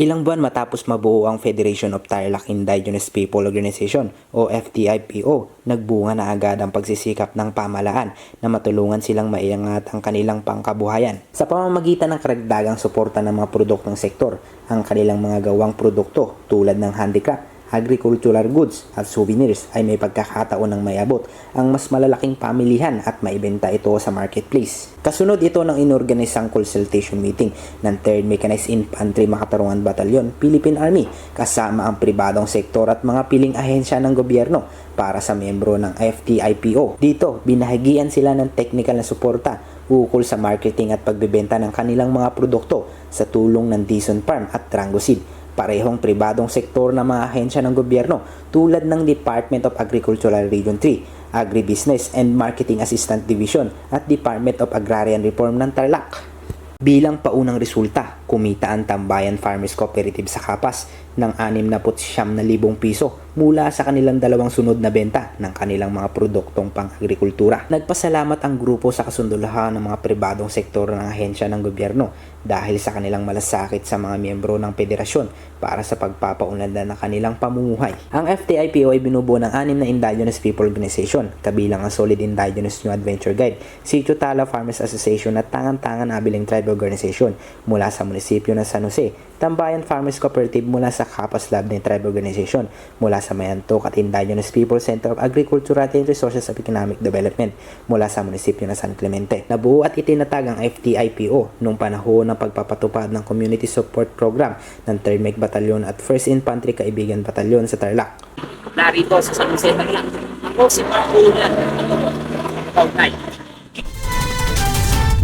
Ilang buwan matapos mabuo ang Federation of Tarlac Indigenous People Organization o FTIPO, nagbunga na agad ang pagsisikap ng pamalaan na matulungan silang maiangat ang kanilang pangkabuhayan. Sa pamamagitan ng karagdagang suporta ng mga produktong sektor, ang kanilang mga gawang produkto tulad ng handicraft, agricultural goods at souvenirs ay may pagkakataon ng mayabot ang mas malalaking pamilihan at maibenta ito sa marketplace. Kasunod ito ng inorganisang consultation meeting ng 3rd Mechanized Infantry Makatarungan Batalyon, Philippine Army kasama ang pribadong sektor at mga piling ahensya ng gobyerno para sa membro ng FTIPO. Dito, binahagian sila ng technical na suporta ukol sa marketing at pagbebenta ng kanilang mga produkto sa tulong ng Dison Farm at Trango Seed parehong pribadong sektor ng mga ahensya ng gobyerno tulad ng Department of Agricultural Region 3, Agribusiness and Marketing Assistant Division at Department of Agrarian Reform ng Tarlac. Bilang paunang resulta, kumita ang Tambayan Farmers Cooperative sa Kapas ng 69,000 piso mula sa kanilang dalawang sunod na benta ng kanilang mga produktong pang-agrikultura. Nagpasalamat ang grupo sa kasundulahan ng mga pribadong sektor ng ahensya ng gobyerno dahil sa kanilang malasakit sa mga miyembro ng federasyon para sa pagpapaunlad ng kanilang pamumuhay. Ang FTIPO ay binubuo ng anim na Indigenous People Organization, kabilang ang Solid Indigenous New Adventure Guide, Sitio Tala Farmers Association at Tangan-Tangan Abiling Tribe Organization mula sa munisipyo ng San Jose, Tambayan Farmers Cooperative mula sa Kapas Lab ng Tribe Organization, mula sa Mayantok at Indigenous People Center of Agriculture and Resources of Economic Development mula sa munisipyo ng San Clemente. Nabuo at itinatag ang FTIPO noong panahon ng pagpapatupad ng Community Support Program ng 3rd Mech Batalyon at 1st Infantry Kaibigan Batalyon sa Tarlac. narito sa San Jose Tarlac. Ako si Mark Ulan. Kaunay.